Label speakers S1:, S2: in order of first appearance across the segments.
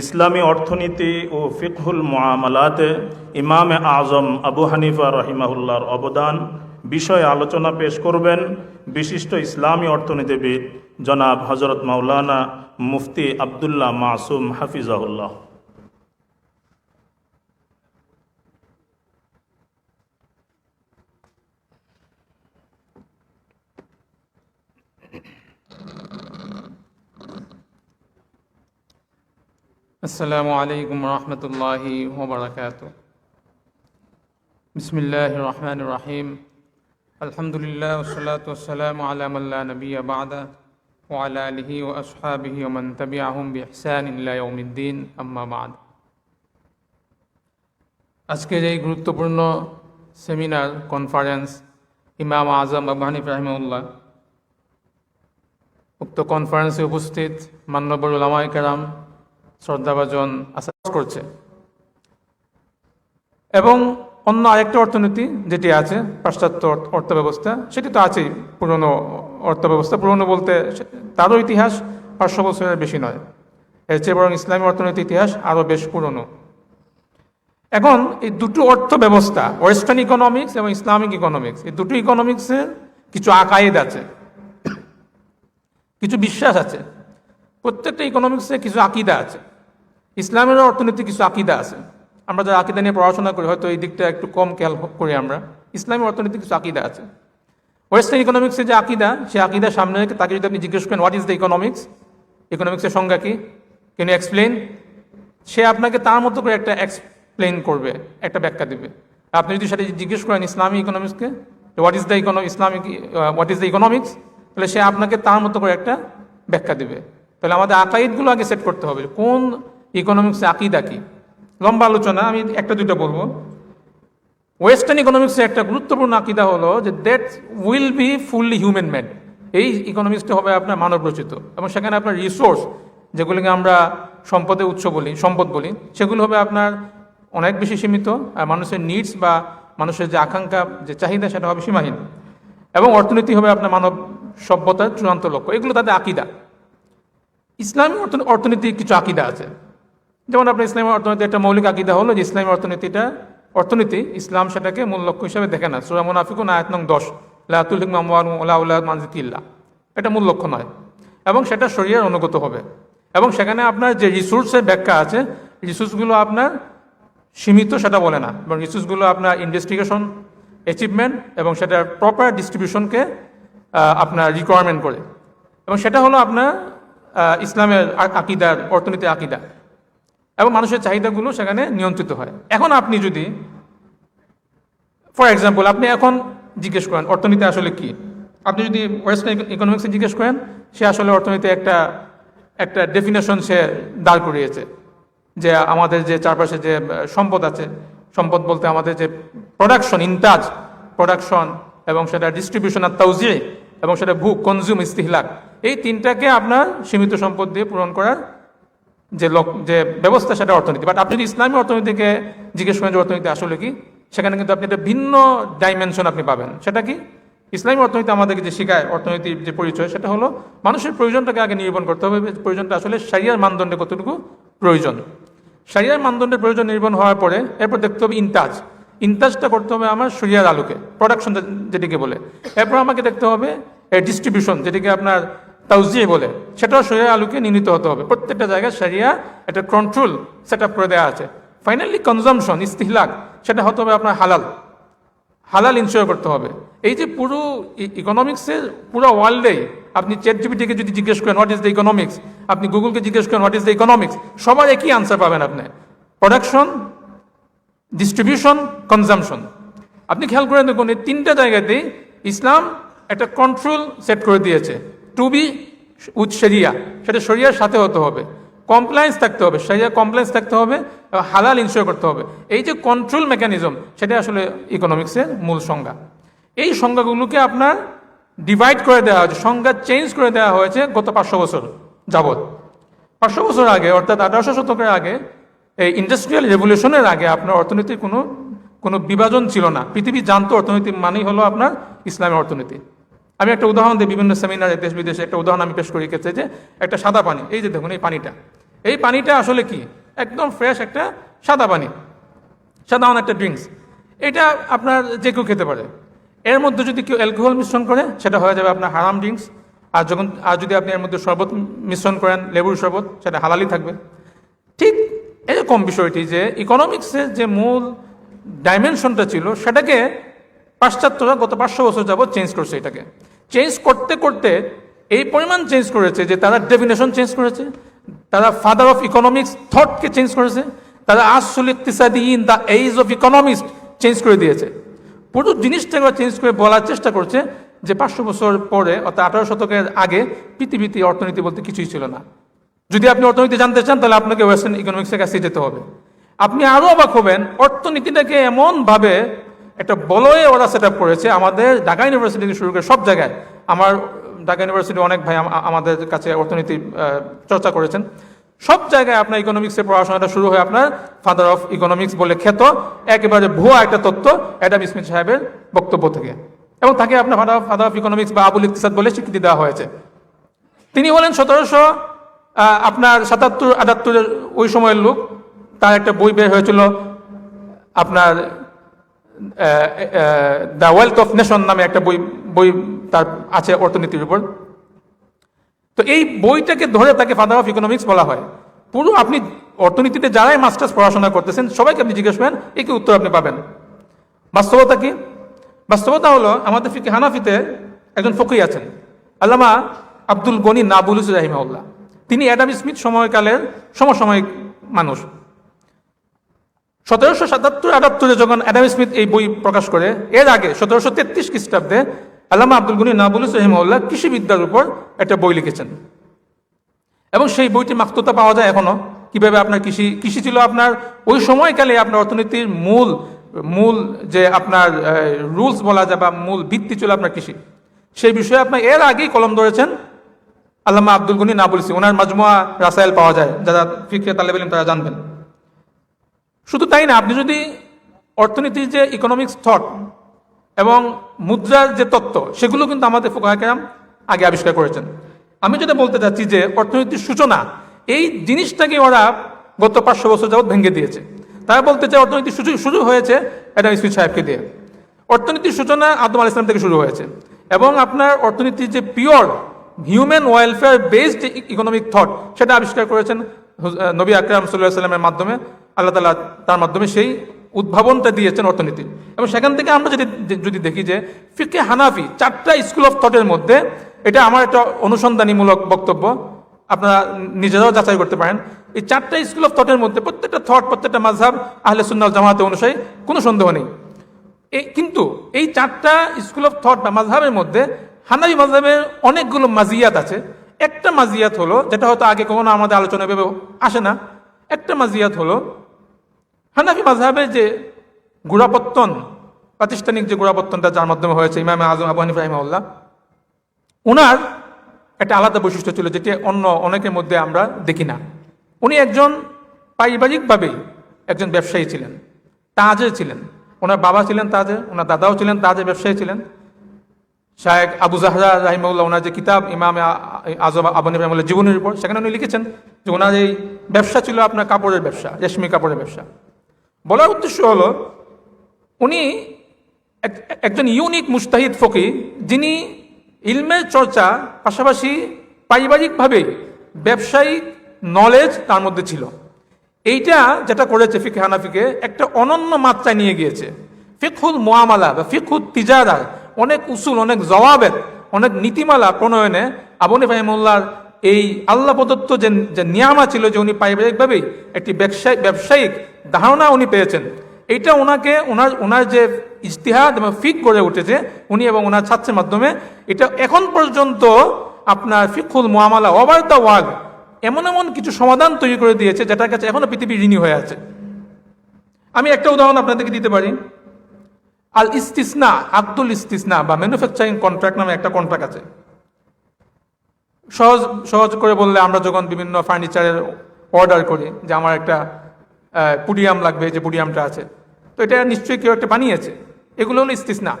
S1: ইসলামী অর্থনীতি ও ফিকহুল মামালাতে ইমামে আজম আবু হানিফা রহিমাহুল্লার অবদান বিষয়ে আলোচনা পেশ করবেন বিশিষ্ট ইসলামী অর্থনীতিবিদ জনাব হজরত মাওলানা মুফতি আবদুল্লাহ মাসুম হাফিজাহুল্লাহ।
S2: السلام عليكم ورحمة الله وبركاته بسم الله الرحمن الرحيم الحمد لله والصلاة والسلام على من لا نبي بعده وعلى آله وأصحابه ومن تبعهم بإحسان إلى يوم الدين أما بعد আজকের এই গুরুত্বপূর্ণ সেমিনার কনফারেন্স ইমাম আজম আবু হানিফ রাহিমউল্লাহ উক্ত কনফারেন্সে উপস্থিত মান্যবর ওলামায় কেরাম শ্রদ্ধাভাজন আশা করছে। এবং অন্য আরেকটা অর্থনীতি যেটি আছে, পাশ্চাত্য অর্থ- অর্থব্যবস্থা, সেটি তো আছেই পুরনো অর্থব্যবস্থা। পুরনো বলতে তারও ইতিহাস পাঁচশো বছরের বেশি নয়। এর চেয়ে বরং ইসলামী অর্থনীতির ইতিহাস আরও বেশ পুরনো। এখন এই দুটো অর্থ ব্যবস্থা ওয়েস্টার্ন ইকোনমিক্স এবং ইসলামিক ইকোনমিক্স, এই দুটো ইকোনমিক্সের কিছু আকায়েদ আছে, কিছু বিশ্বাস আছে। প্রত্যেকটা ইকোনমিক্সে কিছু আকিদা আছে। ইসলামের অর্থনীতি কিছু আকিদা আছে। আমরা যারা আকিদা নিয়ে পড়াশোনা করি, হয়তো এই দিকটা একটু কম খেয়াল করি আমরা। ইসলামের অর্থনীতি কিছু আকিদা আছে। ওয়েস্টার্ন ইকোনমিক্সের যে আকিদা, সেই আকিদার সামনে রেখে তাকে যদি আপনি জিজ্ঞেস করেন হোয়াট ইজ দ্য ইকোনমিক্স ইকোনমিক্সের সংজ্ঞা কি? কেন এক্সপ্লেন সে আপনাকে তার মতো করে একটা এক্সপ্লেন করবে, একটা ব্যাখ্যা দেবে। আপনি যদি সেটা জিজ্ঞেস করেন ইসলামী ইকোনমিক্সকে what is the econo Islamic what is the economics তাহলে সে আপনাকে তার মতো করে একটা ব্যাখ্যা দেবে। তাহলে আমাদের আকাইদগুলো আগে সেট করতে হবে কোন ইকোনমিক্সে আকিদা কি? লম্বা আলোচনা, আমি একটা দুইটা বলব। ওয়েস্টার্ন ইকোনমিক্সের একটা গুরুত্বপূর্ণ আকিদা হলো যে that will be fully human made এই ইকোনমিক্সটা হবে আপনার মানব রচিত। এবং সেখানে আপনার রিসোর্স যেগুলিকে আমরা সম্পদের উৎস বলি, সম্পদ বলি, সেগুলো হবে আপনার অনেক বেশি সীমিত, আর মানুষের নিডস বা মানুষের যে আকাঙ্ক্ষা, যে চাহিদা, সেটা হবে সীমাহীন। এবং অর্থনীতি হবে আপনার মানব সভ্যতার চূড়ান্ত লক্ষ্য। এগুলো তাদের আকিদা। ইসলামী অর্থ- অর্থনীতির কিছু আকিদা আছে। যেমন আপনার ইসলামী অর্থনীতি একটা মৌলিক আকিদা হলো যে ইসলামী অর্থনীতিটা, অর্থনীতি ইসলাম সেটাকে মূল লক্ষ্য হিসাবে দেখে না। সুরা মুনাফিকুন, আয়াত নং দশ। লাতুল হিকমা উল্লাহ মানজিকিল্লা এটা মূল লক্ষ্য নয়। এবং সেটা শরীরের অনুগত হবে। এবং সেখানে আপনার যে রিসোর্সের ব্যাখ্যা আছে রিসোর্সগুলো আপনার সীমিত সেটা বলে না। এবং রিসোর্সগুলো আপনার ইনভেস্টিগেশন অ্যাচিভমেন্ট এবং সেটার প্রপার ডিস্ট্রিবিউশনকে আপনার রিকোয়ারমেন্ট করে। এবং সেটা হলো আপনার ইসলামের আকিদার, অর্থনীতির আকিদা। এবং মানুষের চাহিদাগুলো সেখানে নিয়ন্ত্রিত হয়। এখন আপনি যদি ফর এক্সাম্পল আপনি এখন জিজ্ঞেস করেন, অর্থনীতি আসলে কি? আপনি যদি ওয়েস্টার্ন ইকোনমিক্সে জিজ্ঞেস করেন, সে আসলে অর্থনীতি একটা একটা ডেফিনেশন সে দাঁড় করিয়েছে। যে আমাদের যে চারপাশে যে সম্পদ আছে, সম্পদ বলতে আমাদের যে প্রোডাকশন ইনতাজ প্রোডাকশন এবং সেটা ডিস্ট্রিবিউশন আর তাউজি এবং সেটা ভূ কনজিউম ইস্তিহলাক, এই তিনটাকে আপনার সীমিত সম্পদ দিয়ে পূরণ করার যে লোক, যে ব্যবস্থা সেটা অর্থনীতি। বাট আপনি যদি ইসলামী অর্থনীতিকে জিজ্ঞেস করেন যে অর্থনীতি আসলে কি, সেখানে কিন্তু আপনি একটা ভিন্ন ডাইমেনশন আপনি পাবেন। সেটা কি? ইসলামী অর্থনীতি আমাদেরকে যে শেখায়, অর্থনীতির যে পরিচয়, সেটা হলো মানুষের প্রয়োজনটাকে আগে নিরূপণ করতে হবে। প্রয়োজনটা আসলে সারিয়ার মানদণ্ডে কতটুকু প্রয়োজন। সারিয়ার মানদণ্ডের প্রয়োজন নির্মাণ হওয়ার পরে এরপর দেখতে হবে ইনতাজ। ইনতাজটা করতে হবে আমার শরিয়ার আলোকে প্রোডাকশন যেটিকে বলে। এরপর আমাকে দেখতে হবে ডিস্ট্রিবিউশন যেটিকে আপনার তাউজিয়ে বলে। সেটাও শরিয়ার আলুকে নির্ণীত হতে হবে। প্রত্যেকটা জায়গায় সারিয়া একটা কন্ট্রোল সেট আপ করে দেওয়া আছে। ফাইনালি কনজামশন ইস্তিহলাক সেটা হতে হবে আপনার হালাল। হালাল ইনশিওর করতে হবে। এই যে পুরো ইকোনমিক্সের পুরো ওয়ার্ল্ডেই আপনি চ্যাট জিপিটিকে যদি জিজ্ঞেস করেন হোয়াট ইজ দ্য ইকোনমিক্স আপনি গুগলকে জিজ্ঞেস করেন হোয়াট ইজ দ্য ইকোনমিক্স সবার একই আনসার পাবেন আপনি। প্রোডাকশন ডিস্ট্রিবিউশন কনজামশন আপনি খেয়াল করে দেখুন, এই তিনটা জায়গাতেই ইসলাম একটা কন্ট্রোল সেট করে দিয়েছে। টু বি উইথ শরিয়া সেটা শরিয়ার সাথে হতে হবে। কমপ্লায়েন্স থাকতে হবে। শরিয়া কমপ্লায়েন্স থাকতে হবে। হালাল ইনশিওর করতে হবে। এই যে কন্ট্রোল মেকানিজম সেটা আসলে ইকোনমিক্সের মূল সংজ্ঞা। এই সংজ্ঞাগুলোকে আপনার ডিভাইড করে দেওয়া হয়েছে। সংজ্ঞা চেঞ্জ করে দেওয়া হয়েছে গত পাঁচশো বছর যাবৎ। পাঁচশো বছর আগে, অর্থাৎ আঠারোশো শতকের আগে, এই ইন্ডাস্ট্রিয়াল রেভলিউশনের আগে আপনার অর্থনীতির কোনো কোনো বিভাজন ছিল না। পৃথিবী জানতো অর্থনীতি মানেই হলো আপনার ইসলামী অর্থনীতি। আমি একটা উদাহরণ দিই বিভিন্ন সেমিনারে দেশ বিদেশে একটা উদাহরণ আমি পেশ করি ক্ষেত্রে যে একটা সাদা পানি, এই যে দেখুন এই পানিটা। এই পানিটা আসলে কি? একদম ফ্রেশ একটা সাদা পানি, সাধারণ একটা ড্রিঙ্কস এটা আপনার যে কেউ খেতে পারে। এর মধ্যে যদি কেউ অ্যালকোহল মিশ্রণ করে, সেটা হয়ে যাবে আপনার হারাম ড্রিঙ্কস আর যখন, আর যদি আপনি এর মধ্যে শরবত মিশ্রণ করেন, লেবুর শরবত, সেটা হালালি থাকবে। ঠিক এরকম বিষয়টি যে ইকোনমিক্সের যে মূল ডাইমেনশনটা ছিল, সেটাকে পাশ্চাত্যরা গত পাঁচশো বছর যাবত চেঞ্জ করছে এটাকে। চেঞ্জ করতে করতে এই পরিমাণ চেঞ্জ করেছে যে তারা ডেফিনেশন চেঞ্জ করেছে, তারা ফাদার অফ ইকোনমিক্স থটকে চেঞ্জ করেছে, তারা আসল in the age of economics change করে দিয়েছে। পুরো জিনিসটাকে চেঞ্জ করে বলার চেষ্টা করছে যে পাঁচশো বছর পরে, অর্থাৎ আঠারো শতকের আগে পৃথিবীতে অর্থনীতি বলতে কিছুই ছিল না। যদি আপনি অর্থনীতি জানতে চান, তাহলে আপনাকে ওয়েস্টার্ন ইকোনমিক্সের কাছে যেতে হবে। আপনি আরও অবাক হবেন, অর্থনীতিটাকে এমনভাবে একটা বলয়ে ওরা সেট আপ করেছে। আমাদের ঢাকা ইউনিভার্সিটি থেকে শুরু করে সব জায়গায়। আমার, ঢাকা ইউনিভার্সিটি অনেক ভাই আমাদের কাছে অর্থনীতি চর্চা করেছেন। সব জায়গায় আপনার ইকোনমিক্সের পড়াশোনাটা শুরু হয় আপনার ফাদার অফ ইকোনমিক্স বলে খ্যাত। একেবারে ভুয়া একটা তত্ত্ব, অ্যাডাম স্মিথ সাহেবের বক্তব্য থেকে। এবং তাকে আপনার ফাদার ফাদার অফ ইকোনমিক্স বা আবুল ইকতিসাদ বলে স্বীকৃতি দেওয়া হয়েছে। তিনি হলেন সতেরোশো আপনার সাতাত্তর, আটাত্তরের ওই সময়ের লোক। তার একটা বই বের হয়েছিল আপনার দ্য ওয়েলথ অফ নেশন নামে একটা বই বই তার আছে অর্থনীতির উপর। তো এই বইটাকে ধরে তাকে ফাদার অফ ইকোনমিক্স বলা হয়। পুরো আপনি অর্থনীতিতে যারাই মাস্টার্স পড়াশোনা করতেছেন, সবাইকে আপনি জিজ্ঞেস করেন একই উত্তর আপনি পাবেন। বাস্তবতা কি? বাস্তবতা হলো, আমাদের ফিকে হানাফিতে একজন ফকি আছেন, আল্লামা আব্দুল গনি নাবুলুস রাহিমাউল্লাহ তিনি অ্যাডাম স্মিথ সময়কালের সমসাময়িক মানুষ। সতেরোশো সাতাত্তর আটাত্তরে যখন অ্যাডাম স্মিথ এই বই প্রকাশ করে, এর আগে সতেরোশো তেত্রিশ খ্রিস্টাব্দে আল্লামা আব্দুল গনি নাবুলুস রহিমাউল্লাহ কৃষিবিদ্যার উপর একটা বই লিখেছেন। এবং সেই বইটি মাক্ততা পাওয়া যায় এখনও। কীভাবে আপনার কৃষি কৃষি ছিল আপনার ওই সময়কালে আপনার অর্থনীতির মূল মূল যে আপনার রুলস বলা যায় বা মূল ভিত্তি ছিল আপনার কৃষি। সেই বিষয়ে আপনার এর আগেই কলম ধরেছেন আল্লামা আব্দুল গনি বলছি ওনার মাজমুয়া রাসায়েল পাওয়া যায়। যারা ফিক্রে তালেব তারা জানবেন। শুধু তাই না, আপনি যদি অর্থনীতির যে ইকোনমিক্স থট এবং মুদ্রার যে তত্ত্ব, সেগুলো কিন্তু আমাদের ফোকাহাকেরাম আগে আবিষ্কার করেছেন। আমি যেটা বলতে চাচ্ছি যে অর্থনীতির সূচনা, এই জিনিসটাকে ওরা গত পাঁচশো বছর যাবৎ ভেঙে দিয়েছে। তারা বলতে চায় অর্থনীতির সূচনা শুরু হয়েছে অ্যাডাম স্মিথ সাহেবকে দিয়ে। অর্থনীতির সূচনা আদম আল ইসলাম থেকে শুরু হয়েছে এবং আপনার অর্থনীতির যে pure human welfare based economic thought সেটা আবিষ্কার করেছেন নবী আকরাম সাল্লাহ সাল্লামের মাধ্যমে আল্লাহ তালা তার মাধ্যমে সেই উদ্ভাবনটা দিয়েছেন অর্থনীতি। এবং সেখান থেকে আমরা যদি যদি দেখি যে ফিকে হানাফি চারটা স্কুল অফ থটের মধ্যে এটা আমার একটা অনুসন্ধানীমূলক বক্তব্য, আপনারা নিজেরাও যাচাই করতে পারেন, এই চারটা স্কুল অফ থটের মধ্যে প্রত্যেকটা থট, প্রত্যেকটা মাঝহাব আহলে সুন্নাল জামাতে অনুসারী কোনো সন্দেহ নেই। এই কিন্তু এই চারটা স্কুল অফ থট বা মাঝহাবের মধ্যে হানাবি মাঝহাবের অনেকগুলো মাজিয়াত আছে একটা মাজিয়াত হলো, যেটা হয়তো আগে কখনো আমাদের আলোচনা ভেবে আসে না, একটা মাজিয়াত হলো হানাফি মাঝহাবের যে গোড়াপত্তন, প্রাতিষ্ঠানিক যে গোড়াপত্তনটা যার মাধ্যমে হয়েছে ইমাম আজম আবু হানিফ রাহিমাউল্লাহ ওনার একটা আলাদা বৈশিষ্ট্য ছিল যেটি অন্য অনেকের মধ্যে আমরা দেখি না। উনি একজন পারিবারিকভাবেই একজন ব্যবসায়ী ছিলেন তাজের ছিলেন। ওনার বাবা ছিলেন তাজে, ওনার দাদাও ছিলেন তাজের ব্যবসায়ী ছিলেন। শায়েক আবু জাহরা রাহিমউল্লাহ ওনার যে কিতাব ইমাম আজম আবনী রাহিমুল্লাহ জীবনের উপর, সেখানে উনি লিখেছেন যে ওনার এই ব্যবসা ছিল আপনার কাপড়ের ব্যবসা, রেশমি কাপড়ের ব্যবসা। বলার উদ্দেশ্য হলো, উনি এক- একজন ইউনিক মুস্তাহিদ ফকি যিনি ইলমের চর্চা পাশাপাশি পারিবারিকভাবে ব্যবসায়িক নলেজ তার মধ্যে ছিল। এইটা যেটা করেছে ফিকে হানাফিকে একটা অনন্য মাত্রায় নিয়ে গিয়েছে। ফিকহুল মোয়ামালা বা ফিকহুল তিজারা অনেক উসুল, অনেক জবাবের, অনেক নীতিমালা প্রণয়নে আবনী ফাহিমুল্লাহর এই আল্লাহ প্রদত্ত যে যে নিয়ামা ছিল যে উনি পারিবারিকভাবেই একটি ব্যবসায়িক ব্যবসায়িক ধারণা উনি পেয়েছেন। এইটা ওনাকে ওনার ওনার যে ইজতিহাদ এবং ফিক গড়ে উঠেছে, উনি এবং ওনার ছাত্রের মাধ্যমে, এটা এখন পর্যন্ত আপনার ফিকুল মোয়ামালা ওভার দ্য ওয়ার্ল্ড এমন এমন কিছু সমাধান তৈরি করে দিয়েছে যেটার কাছে এখনও পৃথিবী ঋণী হয়ে আছে। আমি একটা উদাহরণ আপনাদেরকে দিতে পারি। আল ইস্তিসনা, আব্দুল ইস্তিসনা বা ম্যানুফ্যাকচারিং কন্ট্রাক্ট নামে একটা কন্ট্রাক্ট আছে। সহজ সহজ করে বললে আমরা যখন বিভিন্ন ফার্নিচারের অর্ডার করি, যে আমার একটা পুডিয়াম লাগবে যে পুডিয়ামটা আছে, তো এটা নিশ্চয়ই কেউ একটা বানিয়েছে। এগুলো হলো ইস্তিসনা।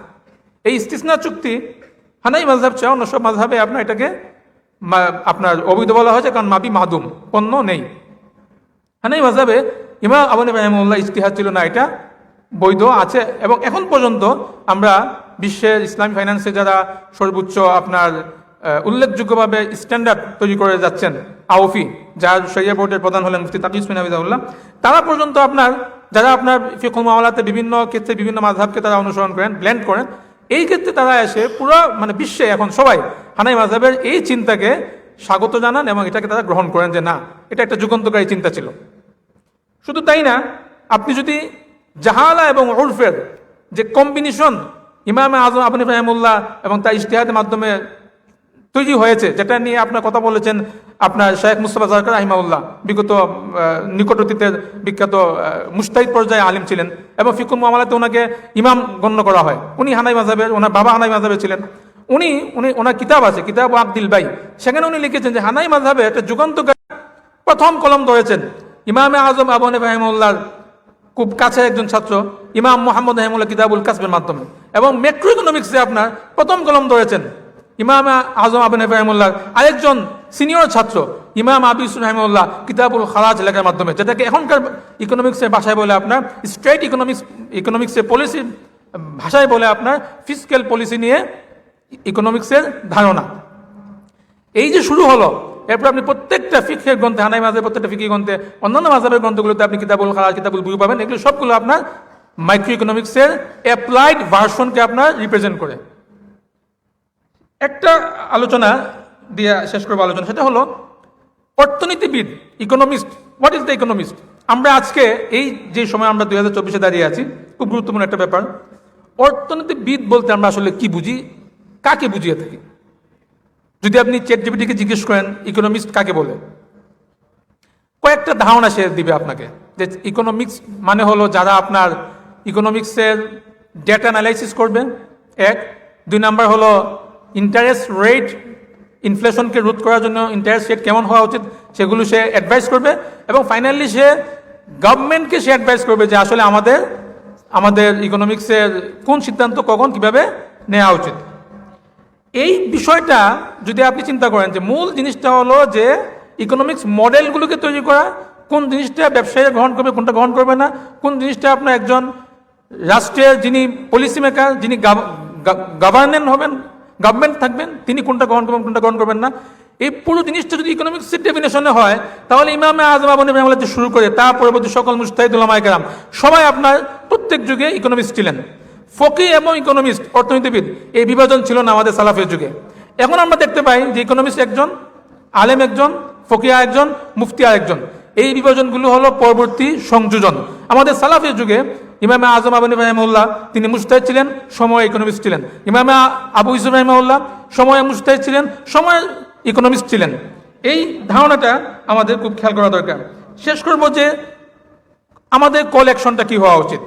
S2: এই ইস্তিসনা চুক্তি হানাই মাঝহাব চাও অন্য সব মাঝহাবে আপনার এটাকে আপনার অবৈধ বলা হয়েছে, কারণ মাবি মাদুম পণ্য নেই। হানাই মাঝাবে ইমাম আবনী রাহিমুল্লাহ ইজতিহাদ ছিল না এটা বৈধ আছে এবং এখন পর্যন্ত আমরা বিশ্বের ইসলামী ফাইন্যান্সে যারা সর্বোচ্চ আপনার উল্লেখযোগ্যভাবে স্ট্যান্ডার্ড তৈরি করে যাচ্ছেন, আওফি, যার শরিয়া বোর্ডের প্রধান হলেন মুফতি তাকিউসমিন হাবিজাউল্লাহ তারা পর্যন্ত আপনার, যারা আপনার ফিকুল মামলাতে বিভিন্ন ক্ষেত্রে বিভিন্ন মাধাবকে তারা অনুসরণ করেন ব্লেন্ড করেন, এই ক্ষেত্রে তারা এসে পুরো মানে বিশ্বে এখন সবাই হানাই মাঝহাবের এই চিন্তাকে স্বাগত জানান এবং এটাকে তারা গ্রহণ করেন যে না, এটা একটা যুগান্তকারী চিন্তা ছিল। শুধু তাই না, আপনি যদি জাহালা এবং উরফের যে কম্বিনেশন ইমামে আজম আবনী ফাহিমুল্লাহ এবং তার ইশতেহাদের মাধ্যমে তৈরি হয়েছে যেটা নিয়ে আপনার কথা বলেছেন আপনার শেখ মুস্তফা সরকার রাহিমাউল্লাহ বিগত আহ, নিকট অতীতের বিখ্যাত মুস্তাহিদ পর্যায়ে আলিম ছিলেন এবং ফিকুল মামলাতে ওনাকে ইমাম গণ্য করা হয়। উনি হানাই মাজাবের ওনার বাবা হানাই মাজাবে ছিলেন। উনি উনি ওনার কিতাব আছে কিতাব আব্দিল বাই। সেখানে উনি লিখেছেন যে হানাই মাঝাবে একটা যুগান্তকারী প্রথম কলম ধরেছেন। ইমামে আজম আবনে ফাহিমুল্লাহর খুব কাছে একজন ছাত্র, ইমাম মোহাম্মদ রহিমুল্লাহ কিতাবুল কাসবের মাধ্যমে। এবং মেট্রো ইকোনমিক্সে আপনার প্রথম কলম ধরেছেন। ইমাম আজম আবন রহিমুল্লাহ আরেকজন সিনিয়র ছাত্র, ইমাম আবিস রহিমুল্লাহ কিতাবুল খালাজ লেখার মাধ্যমে। যেটাকে এখনকার ইকোনমিক্সের ভাষায় বলে আপনার স্ট্রেট ইকোনমিক্স ইকোনমিক্সের পলিসি ভাষায় বলে আপনার ফিজিক্যাল পলিসি নিয়ে ইকোনমিক্সের ধারণা। এই যে শুরু হলো এরপর আপনি প্রত্যেকটা ফিকের গ্রন্থে, হানাই মাঝের প্রত্যেকটা ফিকি গ্রন্থে, অন্যান্য মাঝাবের গ্রন্থগুলোতে আপনি কিতাবুল খালাজ কিতাবুল বুঝু পাবেন। এগুলো সবগুলো আপনার মাইক্রো ইকোনমিক্সের অ্যাপ্লাইড ভার্সনকে আপনার রিপ্রেজেন্ট করে। একটা আলোচনা দিয়ে শেষ করব আলোচনা, সেটা হলো, অর্থনীতিবিদ economist what is the economist আমরা আজকে এই যে সময় আমরা দুই হাজার চব্বিশে দাঁড়িয়ে আছি, খুব গুরুত্বপূর্ণ একটা ব্যাপার। অর্থনীতিবিদ বলতে আমরা আসলে কি বুঝি, কাকে বুঝিয়ে থাকি? যদি আপনি চেট জিবিটিকে জিজ্ঞেস করেন ইকোনমিস্ট কাকে বলে? কয়েকটা ধারণা সে দিবে আপনাকে, যে ইকোনমিক্স মানে হলো যারা আপনার ইকোনমিক্সের ডেটা অ্যানালাইসিস করবে। এক, দুই নাম্বার হলো ইন্টারেস্ট রেট ইনফ্লেশনকে রোধ করার জন্য ইন্টারেস্ট রেট কেমন হওয়া উচিত সেগুলো সে অ্যাডভাইস করবে। এবং ফাইনালি সে গভর্নমেন্টকে সে অ্যাডভাইস করবে যে আসলে আমাদের আমাদের ইকোনমিক্সের কোন সিদ্ধান্ত কখন কীভাবে নেওয়া উচিত। এই বিষয়টা যদি আপনি চিন্তা করেন যে মূল জিনিসটা হলো যে ইকোনমিক্স মডেলগুলোকে তৈরি করা, কোন জিনিসটা ব্যবসায়ীরা গ্রহণ করবে, কোনটা গ্রহণ করবে না, কোন জিনিসটা আপনার একজন রাষ্ট্রের যিনি পলিসি মেকার যিনি গভর্নেন্ট হবেন গভর্নমেন্ট থাকবেন, তিনি কোনটা গ্রহণ করবেন, কোনটা গ্রহণ করবেন না। এই পুরো জিনিসটা যদি ইকোনমিক্সের ডেফিনেশনে হয়, তাহলে ইমামে আজম আবনী শুরু করে, তার পরবর্তী সকল মুস্তাহিদুল্লাহ কেরাম, সবাই আপনার প্রত্যেক যুগে ইকোনমিক্স ছিলেন। ফকি এবং ইকোনমিস্ট, অর্থনীতিবিদ, এই বিভাজন ছিল না আমাদের সালাফের যুগে। এখন আমরা দেখতে পাই যে ইকোনমিস্ট একজন, আলেম একজন ফকিয়া একজন, মুফতি একজন এই বিভাজনগুলো হলো পরবর্তী সংযোজন। আমাদের সালাফের যুগে ইমামে আজম আবনী রাহিমউল্লাহ তিনি মুস্তাহিদ ছিলেন, সময় ইকোনমিস্ট ছিলেন। ইমামে আবু ইসুফ রাহিমউল্লাহ সময় মুস্তাহিদ ছিলেন, সময় ইকোনমিস্ট ছিলেন। এই ধারণাটা আমাদের খুব খেয়াল করা দরকার। শেষ করব যে আমাদের কল অ্যাকশনটা কি হওয়া উচিত।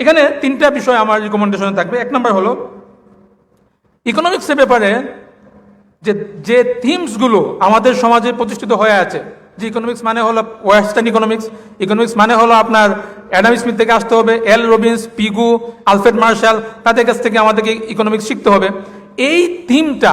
S2: এখানে তিনটা বিষয় আমার রিকমেন্ডেশনে থাকবে। এক নম্বর হলো ইকোনমিক্সের ব্যাপারে যে যে থিমসগুলো আমাদের সমাজে প্রতিষ্ঠিত হয়ে আছে, যে ইকোনমিক্স মানে হলো ওয়েস্টার্ন ইকোনমিক্স ইকোনমিক্স মানে হলো আপনার অ্যাডাম স্মিথ থেকে আসতে হবে L Robbins Pigou Alfred Marshall তাদের কাছ থেকে আমাদেরকে ইকোনমিক্স শিখতে হবে। এই থিমটা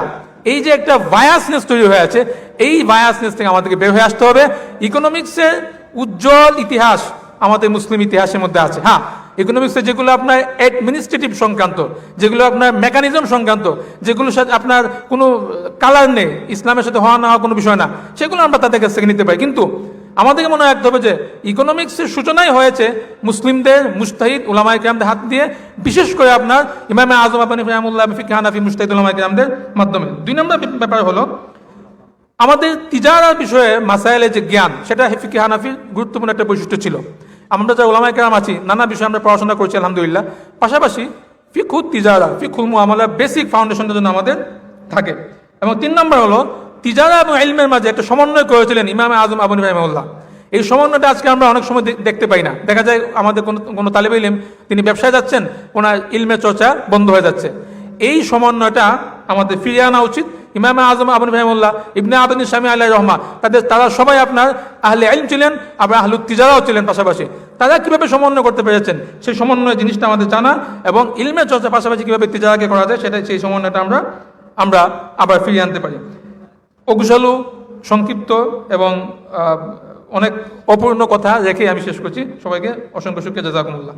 S2: এই যে একটা বায়াসনেস তৈরি হয়ে আছে, এই বায়াসনেস থেকে আমাদেরকে বের হয়ে আসতে হবে। ইকোনমিক্সের উজ্জ্বল ইতিহাস আমাদের মুসলিম ইতিহাসের মধ্যে আছে। হ্যাঁ ইকোনমিক্সে যেগুলো আপনার অ্যাডমিনিস্ট্রেটিভ সংক্রান্ত, যেগুলো আপনার মেকানিজম সংক্রান্ত যেগুলোর সাথে আপনার কোনো কালার নেই, ইসলামের সাথে হওয়া না হওয়া কোনো বিষয় না, সেগুলো আমরা তাদের কাছ থেকে নিতে পারি। কিন্তু আমাদেরকে মনে রাখতে হবে যে ইকোনমিক্সের সূচনাই হয়েছে মুসলিমদের, মুস্তাহিদ উলামাই কেরামদের হাত দিয়ে, বিশেষ করে আপনার ইমামে আজম আবানি ফিরামুল্লাহ ফিক হানাফি, মুস্তাহিদ উলামাই কেরামদের মাধ্যমে। দুই নম্বর ব্যাপার হলো, আমাদের তিজারার বিষয়ে মাসাইলের যে জ্ঞান, সেটা ফিকি হানাফির গুরুত্বপূর্ণ একটা বৈশিষ্ট্য ছিল। আমরা যা ওলামাই কেরাম আছি, নানা বিষয়ে আমরা পড়াশোনা করছি, আলহামদুলিল্লাহ। পাশাপাশি ফিকুদ তিজারা ফিকুল মুআমালা, বেসিক ফাউন্ডেশনের জন্য আমাদের থাকে। এবং তিন নম্বর হলো, তিজারা এবং ইলমের মাঝে একটা সমন্বয় করেছিলেন ইমাম আজম আবুল রহমাল্লাহ এই সমন্বয়টা আজকে আমরা অনেক সময় দেখতে পাই না। দেখা যায় আমাদের কোনো কোনো তালেব ইলিম, তিনি ব্যবসায় যাচ্ছেন, ওনার ইলমের চর্চা বন্ধ হয়ে যাচ্ছে। এই সমন্বয়টা আমাদের ফিরিয়ে আনা উচিত। ইমাম আজম আবন রহমুল্লাহ ইবনে আবিন স্বামী আল্লাহ রহমা, তাদের তারা সবাই আপনার আহলে আইন ছিলেন, আবার আহলু তিজারাও ছিলেন পাশাপাশি। তারা কীভাবে সমন্বয় করতে পেরেছেন? সেই সমন্বয় জিনিসটা আমাদের জানা এবং ইলমের চর্চা পাশাপাশি কীভাবে তিজারাকে করা যায় সেটা সেই সমন্বয়টা আমরা আমরা আবার ফিরিয়ে আনতে পারি। অকুশালু সংক্ষিপ্ত এবং অনেক অপূর্ণ কথা রেখে আমি শেষ করছি। সবাইকে অসংখ্য সুখে জাজাকুমুল্লাহ।